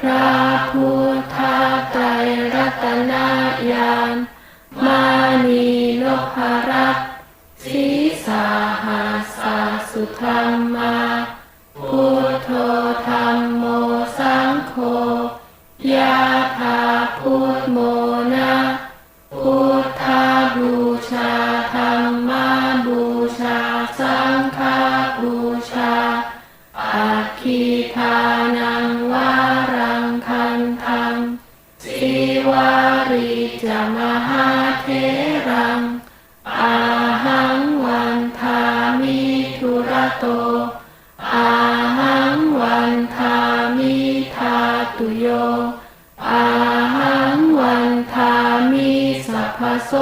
พระพุทธไตรรัตนยานมานีโนพรัตศีสาหาสาสุธรรมาพุทโธธรรมโมสังโฆยาธาพุทโมนาพุทธาบูชาธรรมาบูชาสังฆาบูชาอัคคีทานังวารัง จะมหาเทรังอาหังวันทามิทุระโตอาหังวันทามิทาตุโยอาหังวันทามิสัพพโส